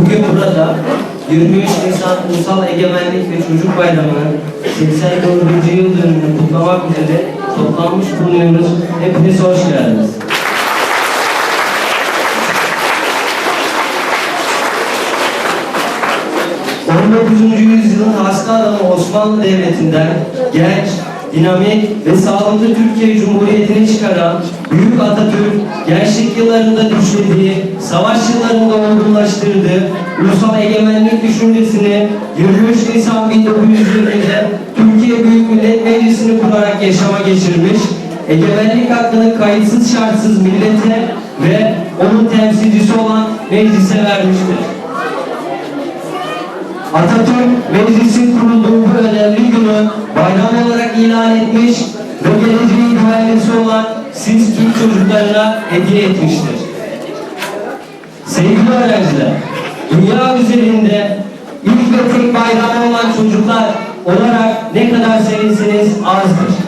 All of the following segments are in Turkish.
Bugün burada 23 Nisan Ulusal Egemenlik ve Çocuk Bayramı'nın 84. yıl dönümünü kutlamak üzere toplanmış bulunuyoruz. Hepiniz hoş geldiniz. ...19. yüzyılın hasta adamı Osmanlı Devleti'nden genç, dinamik ve sağlıklı Türkiye Cumhuriyeti'ni çıkaran Büyük Atatürk, gençlik yıllarında düşlediği, savaş yıllarında olgunlaştırdığı ulusal egemenlik düşüncesini 23 Nisan 1920'de Türkiye Büyük Millet Meclisi'ni kurarak yaşama geçirmiş, egemenlik hakkını kayıtsız şartsız millete ve onun temsilcisi olan meclise vermiştir. Atatürk meclisin kurulduğu bu önemli günü bayram olarak ilan etmiş ve geleceğin güvenlisi olan siz Türk çocuklarına hediye etmiştir. Sevgili öğrenciler, dünya üzerinde ilk ve tek bayramı olan çocuklar olarak ne kadar sevinseniz azdır.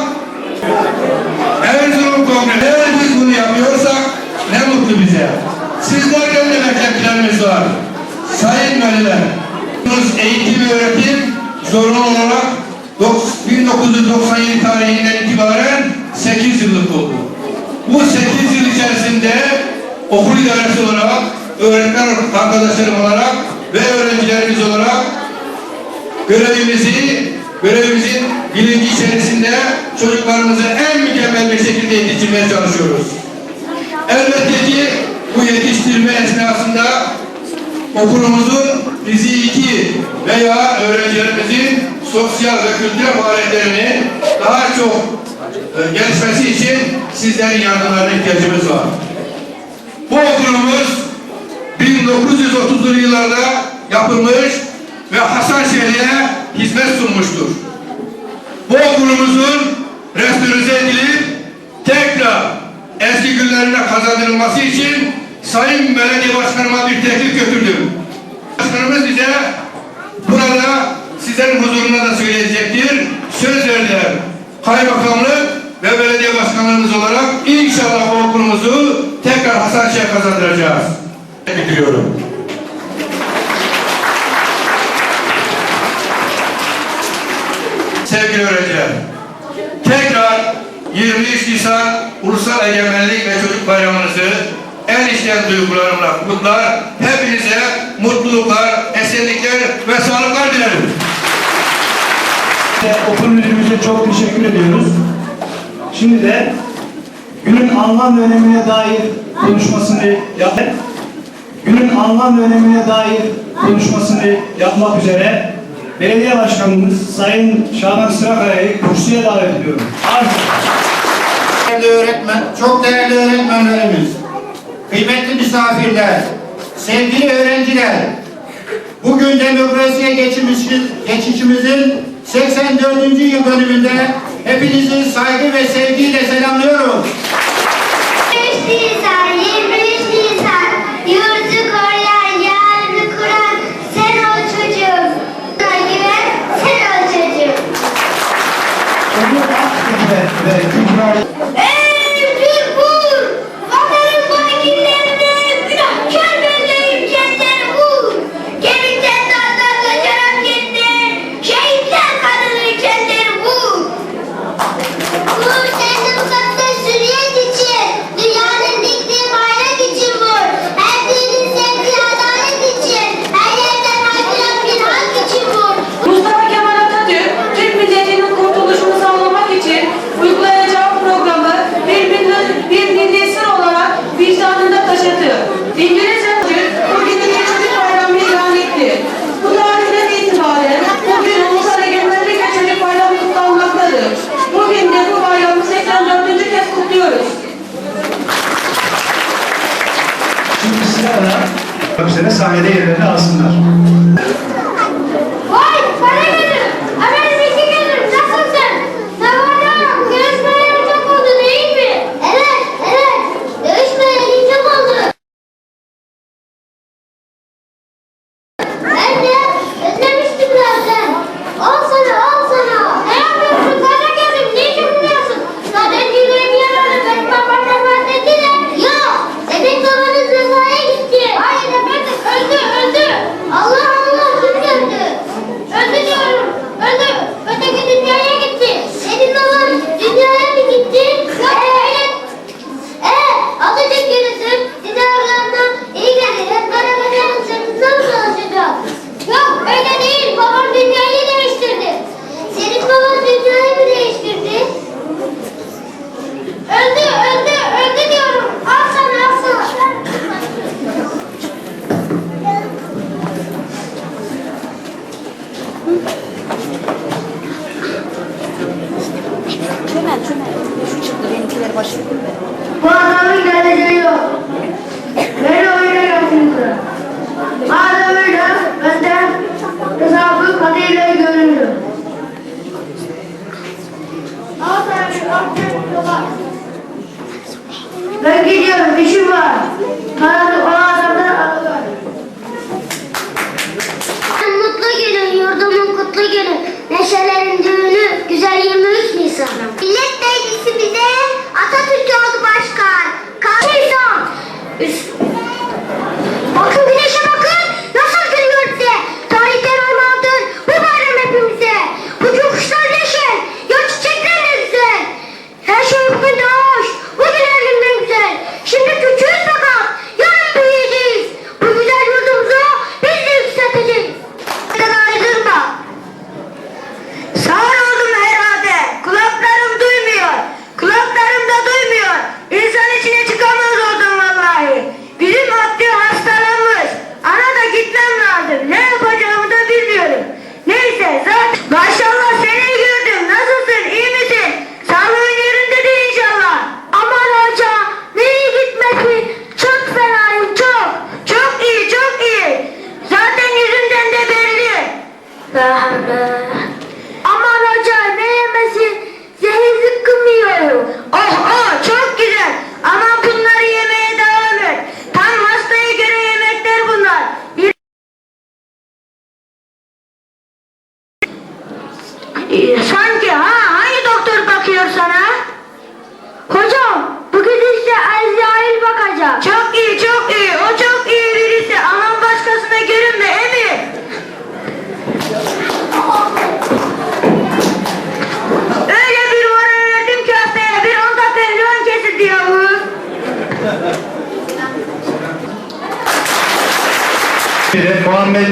De beklentilerimiz var. Sayın veliler, eğitim öğretim zorunlu olarak dok- 1997 tarihinden itibaren 8 yıllık oldu. Bu 8 yıl içerisinde okul idaresi olarak, öğretmen arkadaşlarım olarak ve öğrencilerimiz olarak görevimizi, görevimizin bilinci içerisinde çocuklarımızı en mükemmel bir şekilde yetiştirmeye çalışıyoruz. Elbette ki bu yetiştirme esnasında okulumuzun fiziki veya öğrencilerimizin sosyal ve kültürel faaliyetlerini daha çok e, gelişmesi için sizlerin yardımlarına ihtiyacımız var. Bu okulumuz 1930'lu yıllarda yapılmış ve Hasanşehir'e hizmet sunmuştur. Bu okulumuzun restore edilip tekrar eski günlerine kazandırılması için Sayın Belediye Başkanıma bir teklif götürdüm. Başkanımız bize burada sizlerin huzurunda da söyleyecektir. Söz verdiler. Kaymakamlık ve belediye başkanlarımız olarak inşallah bu okulumuzu tekrar Hasanşehir'e kazandıracağız. Bitiriyorum. Sevgili öğrenciler, tekrar 23 Nisan Ulusal Egemenlik ve Çocuk Bayramınızı en içten duygularımla kutlar. Hepinize mutluluklar, esenlikler ve sağlıklar dilerim. Okul müdürümüze çok teşekkür ediyoruz. Şimdi de günün anlam ve önemine dair konuşmasını yap günün anlam ve önemine dair konuşmasını yapmak üzere Belediye Başkanımız Sayın Şaban Sırakaya'yı kürsüye davet ediyorum. Arz. Değerli öğretmen, çok değerli öğretmenlerimiz, kıymetli misafirler, sevgili öğrenciler, bugün demokrasiye geçişimiz- geçişimizin 84. yıl dönümünde hepinizi saygı ve sevgiyle selamlıyorum. 23 Nisan, 23 Nisan, yurdu koruyan, yarını kuran sen ol çocuğum. Güven, sen ol çocuğum. Sahnede yerlerini alsınlar.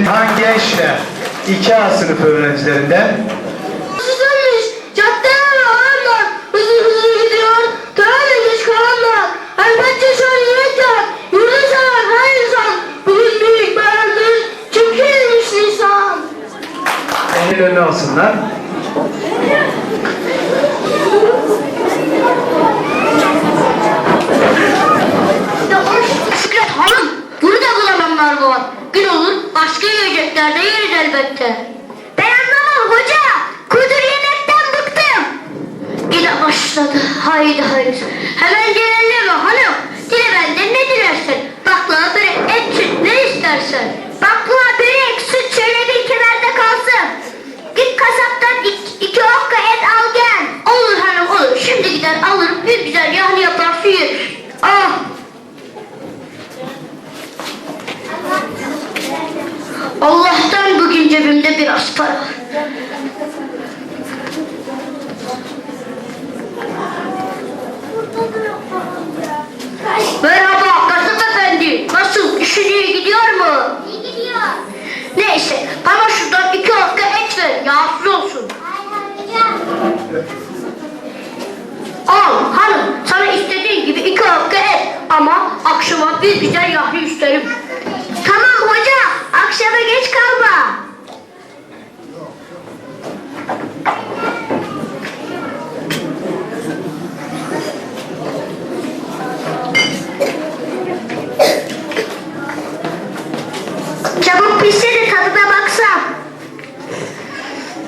Muhammed Tangeç'le 2A sınıf öğrencilerinden Susamış, caddeler alanlar, hızlı hızlı gidiyor, törenle geç kalanlar. Elbette sever her insan. Bugün büyük bayramdır, çünkü 23 Nisan. el önüne alsınlar. Şükret hanım, bunu da bulamamlar bu. Gün olur, başka yiyeceklerde yeriz elbette. Ben anlamam hoca, kudur yemekten bıktım. Yine başladı, haydi haydi. Hemen genelleme hanım, dile benden ne dilersin? Baklava, börek, et, süt, ne istersen. Baklava, börek, süt şöyle bir kenarda kalsın. Git kasaptan iki, iki okka et al gel. Olur hanım olur, şimdi gider alırım bir güzel yahni yaparsın yeriz. Ah! Allah'tan bugün cebimde biraz para. var. Merhaba kasap efendi. Nasıl? İşin iyi gidiyor mu? İyi gidiyor. Neyse bana şuradan iki okka et ver. Yağsız olsun. Al hanım sana istediğin gibi iki okka et. Ama akşama bir güzel yahni isterim. Tamam hoca. Akşama geç kalma. Çabuk pişse de tadına baksam.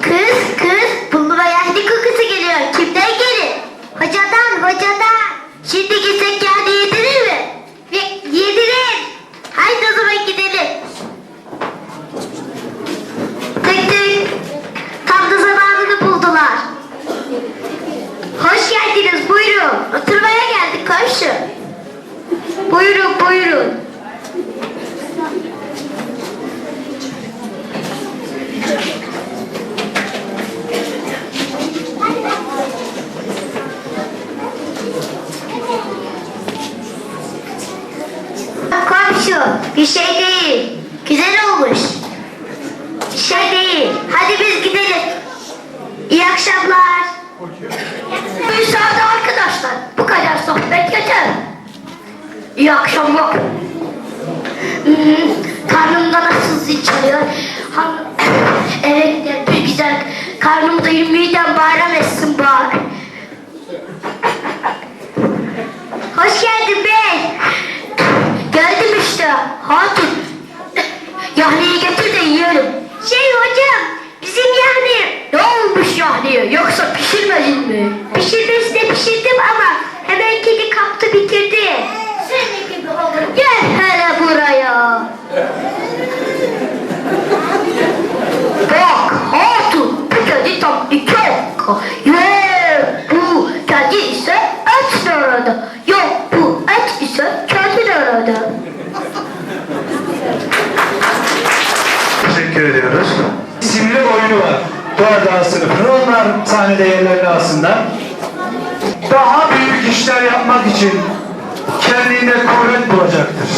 Kız kız burnuma yaşlı kokusu geliyor. Kimden gelir? Hocadan hocadan. Şimdi gitsek kendi yedirir mi? Ve yedirir. Haydi o zaman gidelim. Tık tık. Tam da zamanını buldular. Hoş geldiniz buyurun. Oturmaya geldik komşu. Buyurun buyurun. Komşu bir şey değil. Güzel olmuş. Bir şey değil. Hadi biz gidelim. İyi akşamlar. Müsaade arkadaşlar. Bu kadar sohbet yeter. İyi akşamlar. Hmm, karnımda nasıl. Han- Eve gidelim bir güzel. Karnım duyur midem bayram etsin bari. Hoş geldin bey. Hatun. Yahneyi getir de yiyelim. Şey hocam bizim yahne. Ne olmuş yahneye yoksa pişirmedin mi? Pişirmesine pişirdim ama hemen kedi kaptı bitirdi. Seni gibi olur. Gel hele buraya. Bak hatun bu kedi tam iki ok. Ye teşekkür ediyoruz. İsimli oyunu var. Doğa Dağı sınıfının onlar sahnede yerlerini aslında. Daha büyük işler yapmak için kendine kuvvet bulacaktır.